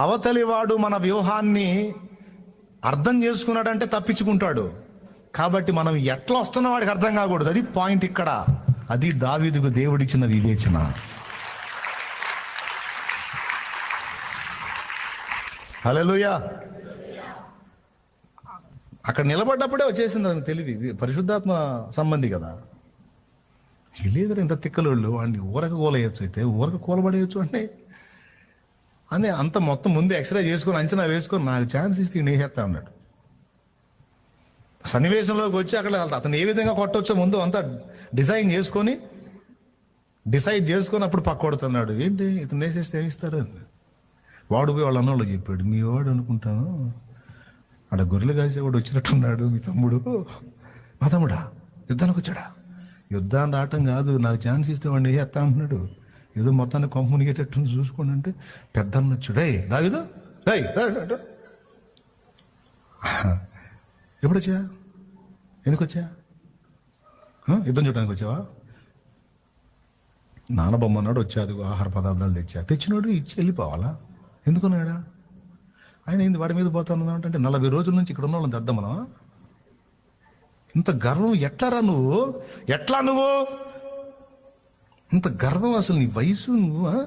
అవతలి వాడు మన వ్యూహాన్ని అర్థం చేసుకున్నాడంటే తప్పించుకుంటాడు. కాబట్టి మనం ఎట్లా వస్తున్న వాడికి అర్థం కాకూడదు. అది పాయింట్ ఇక్కడ. అది దావీదుకు దేవుడిచ్చిన వివేచన. హలోయా అక్కడ నిలబడ్డప్పుడే వచ్చేసింది అతనికి తెలివి. పరిశుద్ధాత్మ సంబంధి కదా. తెలియదు ఇంత తిక్కలోళ్ళు. వాడిని ఊరక కూలయచ్చు అయితే. ఊరక కూలబడేయచ్చు అంటే అని అంత మొత్తం ముందు ఎక్స్రే చేసుకొని అంచనా వేసుకొని నాకు ఛాన్స్ ఇస్తే నేను వేసేస్తా అన్నాడు. సన్నివేశంలోకి వచ్చి అక్కడ అతను ఏ విధంగా కొట్టవచ్చో ముందు అంతా డిజైన్ చేసుకొని డిసైడ్ చేసుకొని అప్పుడు పక్క కొడుతున్నాడు. ఏంటి? ఇతను వేసేస్తే ఏమిస్తారు వాడు పోయి వాళ్ళ అన్నోళ్ళు చెప్పాడు మీ వాడు అనుకుంటాను. ఆడ గొర్రెలు కాసేవాడు వచ్చినట్టున్నాడు మీ తమ్ముడు. మా తమ్ముడా యుద్ధానికి వచ్చాడా? యుద్ధాన్ని రావటం కాదు నాకు ఛాన్స్ ఇస్తే వాడిని చేస్తా అంటున్నాడు. ఏదో మొత్తాన్ని కొంపమునిగేటట్టు చూసుకోండి అంటే పెద్ద అన్న రే దావిదు రేయ్ రా, ఎప్పుడు వచ్చా ఎందుకు వచ్చా యుద్ధం చూడడానికి వచ్చావా? నానబొమ్మ నాడు వచ్చాదు ఆహార పదార్థాలు తెచ్చా. తెచ్చినోడు ఇచ్చి వెళ్ళిపోవాలా? ఎందుకున్నాడా? ఆయన ఏంది వాడి మీద పోతాను అంటే నలభై రోజుల నుంచి ఇక్కడ ఉన్న వాళ్ళని తెద్దాం మనం ఇంత గర్వం ఎట్లారా నువ్వు? ఎట్లా నువ్వు? ఇంత గర్వం అసలు నీ వయసు నువ్వు?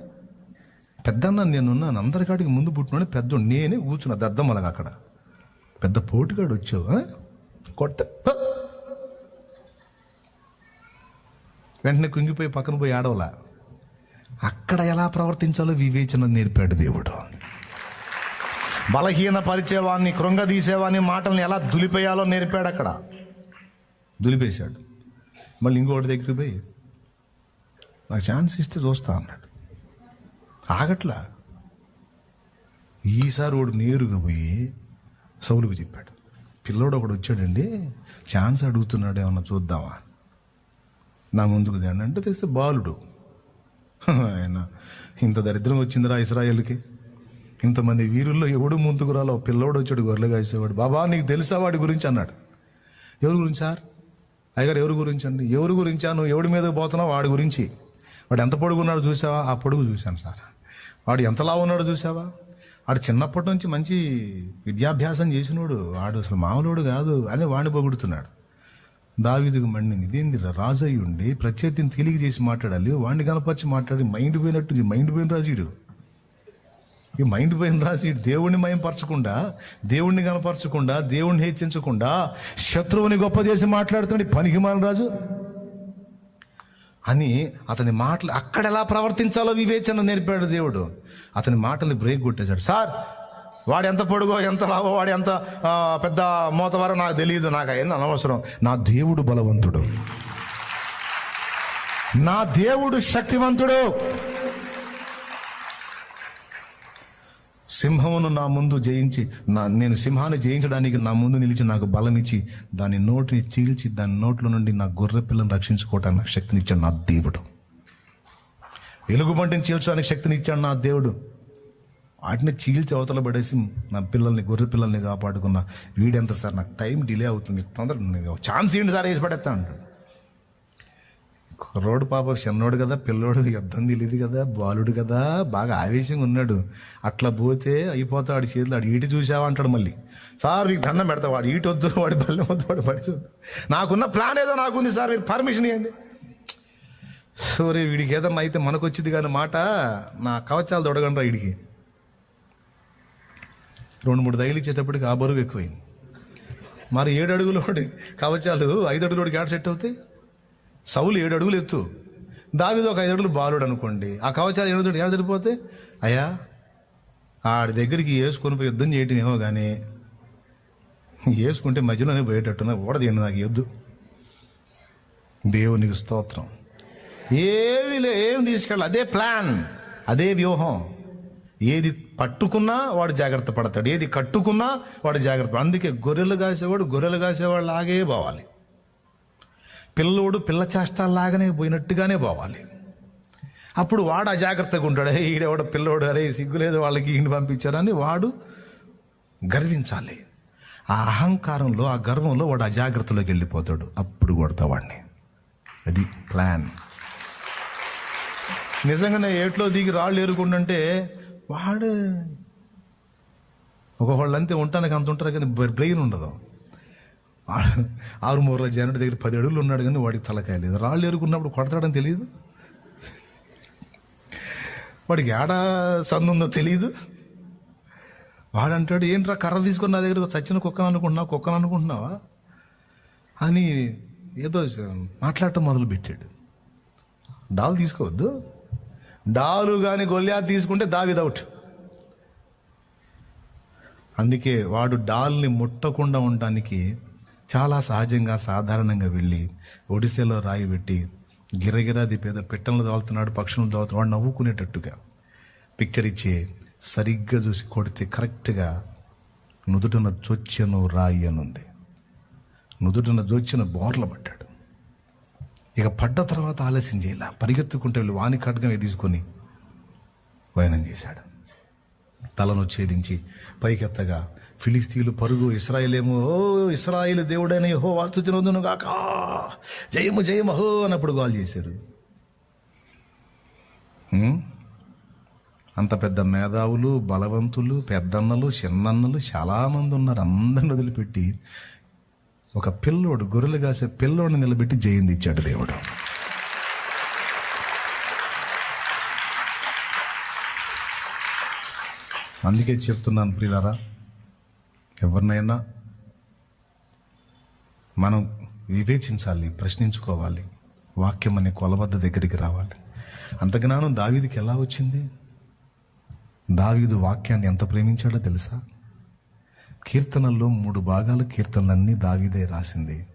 పెద్దన్న నేనున్నాను అందరికాడికి ముందు పుట్టినోడే పెద్ద నేనే కూర్చున్నా దద్దమ్మలగా అక్కడ. పెద్ద పోటుగాడు వచ్చావు కొట్ట. వెంటనే కుంగిపోయి పక్కన పోయి ఆడవలా? అక్కడ ఎలా ప్రవర్తించాలో వివేచన నేర్పాడు దేవుడు. బలహీన పరిచేవాన్ని కృంగదీసేవాన్ని మాటల్ని ఎలా దులిపేయాలో నేర్పాడు అక్కడ. దులిపేశాడు. మళ్ళీ ఇంకోటి దగ్గరికి పోయి నాకు ఛాన్స్ ఇస్తే చూస్తా అన్నాడు. ఆగట్లా? ఈసారి వాడు నేరుగా పోయి సౌలుకు చెప్పాడు. పిల్లోడు ఒకడు వచ్చాడండి ఛాన్స్ అడుగుతున్నాడు ఏమన్నా చూద్దామా? నా ముందుకు తేండి అంటే తెలిస్తే బాలుడు. ఆయన ఇంత దరిద్రం వచ్చిందిరా ఇస్రాయేల్కి. ఇంతమంది వీరుల్లో ఎవడు ముందుకు రాలో? పిల్లోడు వచ్చాడు గొర్రెలు కాసేవాడు. బాబా నీకు తెలుసా వాడి గురించి అన్నాడు. ఎవరి గురించి సార్? అయ్యగారు ఎవరి గురించి అండి? ఎవరి గురించా నువ్వు ఎవడి మీద పోతున్నావు? వాడి గురించి. వాడు ఎంత పొడుగున్నాడు చూసావా? ఆ పొడుగు చూశాను సార్. వాడు ఎంతలా ఉన్నాడో చూసావా? వాడు చిన్నప్పటి నుంచి మంచి విద్యాభ్యాసం చేసినోడు. వాడు అసలు మామూలుడు కాదు అని వాడిని పొగుడుతున్నాడు. దావీదుకు మండింది ఇదేంది రాజు అయి ఉండి ప్రత్యర్థిని తెలియ చేసి మాట్లాడాలి. వాడిని కనపరిచి మాట్లాడి మైండ్ పోయినట్టు మైండ్ పోయిన రాజీడు. ఈ మైండ్ పోయిన రాజీడు దేవుణ్ణి మయంపరచకుండా దేవుణ్ణి కనపరచకుండా దేవుణ్ణి హెచ్చించకుండా శత్రువుని గొప్ప చేసి మాట్లాడుతున్నాడు. పనికి రాజు. అని అతని మాటలు అక్కడ ఎలా ప్రవర్తించాలో వివేచన నేర్పాడు దేవుడు. అతని మాటల్ని బ్రేక్ కొట్టేశాడు. సార్ వాడు ఎంత పొడుగో ఎంత లావో వాడు ఎంత పెద్ద మోతవారో నాకు తెలియదు. నాకు అయినా అనవసరం. నా దేవుడు బలవంతుడు. నా దేవుడు శక్తివంతుడు. సింహమును నా ముందు జయించి నా నేను సింహాన్ని జయించడానికి నా ముందు నిలిచి నాకు బలం ఇచ్చి దాని నోటిని చీల్చి దాని నోట్లో నుండి నా గొర్రె పిల్లను రక్షించుకోవటానికి నాకు శక్తినిచ్చాడు నా దేవుడు. ఎలుగుబంటిని చీల్చడానికి శక్తినిచ్చాడు నా దేవుడు. వాటిని చీల్చి అవతల పడేసి నా పిల్లల్ని గొర్రె పిల్లల్ని కాపాడుకున్న వీడెంత సార్? నాకు టైం డిలే అవుతుంది. తొందర ఛాన్స్ ఏంటి సార్ వేసి పడేస్తా అంటాడు. కుర్రోడు పాప చిన్నోడు కదా పిల్లోడు యుద్ధం తెలియదు కదా బాలుడు కదా బాగా ఆవేశంగా ఉన్నాడు. అట్లా పోతే అయిపోతాడు చేతులు ఆడు ఈటి చూసావా అంటాడు మళ్ళీ. సార్ నీకు దండం పెడతా వాడు ఈటి వద్దు వాడి బల్లెం వద్దు వాడు పడి నాకున్న ప్లాన్ ఏదో నాకుంది సార్ మీరు పర్మిషన్ ఇవ్వండి. సోరే వీడికి ఏదన్నా అయితే మనకు వచ్చింది కానీ మాట నా కవచాలు తొడగండ్రా వీడికి. రెండు మూడు దైలు ఇచ్చేటప్పటికి ఆ బరువు ఎక్కువైంది. మరి ఏడు అడుగులోడి కవచాలు ఐదు అడుగులోడికి ఆడ సెట్ అవుతాయి? సౌలు ఏడు అడుగులు ఎత్తు. దావిది ఒక ఐదు అడుగులు బాలుడు అనుకోండి. ఆ కవచాలు ఏడు అడుగులు సరిపోతే అయ్యా ఆడి దగ్గరికి వేసుకొని పోయి యుద్ధం చేయటమేమో కానీ వేసుకుంటే మధ్యలోనే పోయేటట్టున ఓడదేయండి నాకు ఎద్దు దేవునికి స్తోత్రం. ఏమి లే ఏం తీసుకెళ్ళి అదే ప్లాన్ అదే వ్యూహం. ఏది పట్టుకున్నా వాడు జాగ్రత్త పడతాడు. ఏది కట్టుకున్నా వాడు జాగ్రత్త అందుకే గొర్రెలు కాసేవాడు గొర్రెలు కాసేవాడు లాగే పోవాలి. పిల్లోడు పిల్ల చేష్టాలాగానే పోయినట్టుగానే పోవాలి. అప్పుడు వాడు అజాగ్రత్తగా ఉంటాడు. "హే, ఈడెవడ పిల్లోడు? అరే సిగ్గులేదు వాళ్ళకి ఈయన పంపించారని వాడు గర్వించాలి. ఆ అహంకారంలో ఆ గర్వంలో వాడు అజాగ్రత్తలోకి వెళ్ళిపోతాడు. అప్పుడు కొడతా వాడిని. అది ప్లాన్. నిజంగానే ఏట్లో దిగి రాళ్ళు ఏరుకుంటుంటే వాడు ఒక అంతే ఉంటానికి అంత ఉంటారు కానీ బ్రెయిన్ ఉండదు. ఆరు మూరల జనుడి దగ్గర పది అడుగులు ఉన్నాడు కానీ వాడికి తలకాయ లేదు. రాళ్ళు ఎరుకున్నప్పుడు కొడతాడని తెలియదు? వాడికి ఏడా సందుందో తెలియదు? వాడంటాడు ఏంట్రా కర్ర తీసుకుని నా దగ్గర చచ్చిన కుక్కను అనుకుంటున్నావు? కుక్కను అనుకుంటున్నావా? అని ఏదో మాట్లాడటం మొదలుపెట్టాడు. డాల్ తీసుకోవద్దు. డాలు కానీ గొల్లా తీసుకుంటే దా విదౌట్ అందుకే వాడు డాల్ని ముట్టకుండా ఉండడానికి చాలా సహజంగా సాధారణంగా వెళ్ళి ఒడిశాలో రాయి పెట్టి గిరగిరాది పేద పిట్టలను దాల్తున్నాడు పక్షులను దాల్తున్నాడు వాడు నవ్వుకునేటట్టుగా పిక్చర్ ఇచ్చి సరిగ్గా చూసి కొడితే కరెక్ట్గా నుదుటన చొచ్చెను రాయి అనుంది. నుదుటన జొచ్చిన బోర్ల పడ్డాడు ఇక పడ్డ తర్వాత ఆలస్యం చేయాల. పరిగెత్తుకుంటే వెళ్ళి వాని ఖడ్గమే తీసుకొని వయనం చేశాడు. తలను ఛేదించి పైకెత్తగా ఫిలిస్తీన్లు పరుగు ఇస్రాయేలేమో ఓ ఇస్రాయేల్ దేవుడైన హో వాస్తు తినొద్దును గాక. జయము జయము హో అన్నప్పుడు గాల్ చేశారు. అంత పెద్ద మేధావులు బలవంతులు పెద్దన్నలు చిన్నన్నలు చాలామంది ఉన్నారు. అందరిని వదిలిపెట్టి ఒక పిల్లోడు గొర్రెలు కాసే పిల్లోడిని నిలబెట్టి జయింది ఇచ్చాడు దేవుడు. అందుకే చెప్తున్నాను ప్రియులారా ఎవరినైనా మనం వివేచించాలి ప్రశ్నించుకోవాలి వాక్యం అనే కొలబద్ద దగ్గరికి రావాలి. అంత జ్ఞానం దావీదికి ఎలా వచ్చింది? దావీదు వాక్యాన్ని ఎంత ప్రేమించాడో తెలుసా? కీర్తనల్లో మూడు భాగాలు కీర్తనలన్నీ దావీదే రాసింది.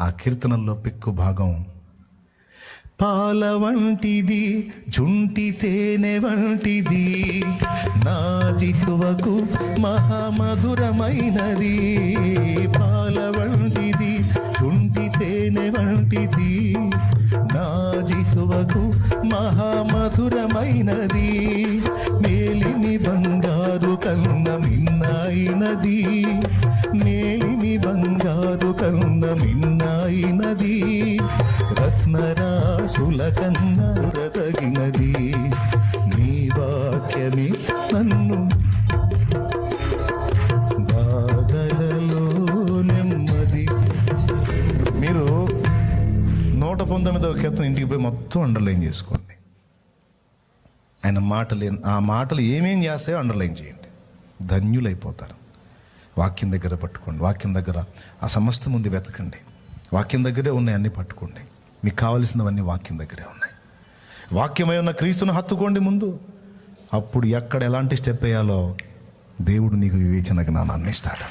ఆ కీర్తనల్లో పెక్కు భాగం పాల వంటిది జుంటి తేనె వంటిది. నా జిహ్వకు మహామధురమైనది. పాల వంటిది జుంటి తేనె వంటిది. నా జిహ్వకు మహామధురమైనది. మేలిమి బంగారు కన్న మిన్నాయినది. మేలిమి బంగారు కన్న మిన్నాయినది. రత్నరాసుల కన్నా నీ వాక్యమే నన్ను బాధలలో నెమ్మది మీరు నూట పంతొమ్మిదవ కీర్తన ఇంటికి పోయి మొత్తం అండర్లైన్ చేసుకోండి. ఆయన మాటలు ఏం- ఆ మాటలు ఏమేం చేస్తాయో అండర్లైన్ చేయండి. ధన్యులైపోతారు. వాక్యం దగ్గర పట్టుకోండి. వాక్యం దగ్గర ఆ సమస్త ముందు వెతకండి. వాక్యం దగ్గరే ఉన్నాయి పట్టుకోండి. మీకు కావలసినవన్నీ వాక్యం దగ్గరే ఉన్నాయి. వాక్యమై ఉన్న క్రీస్తును హత్తుకోండి ముందు. అప్పుడు ఎక్కడ ఎలాంటి స్టెప్ వేయాలో దేవుడు నీకు వివేచన జ్ఞానాన్ని ఇస్తాడు.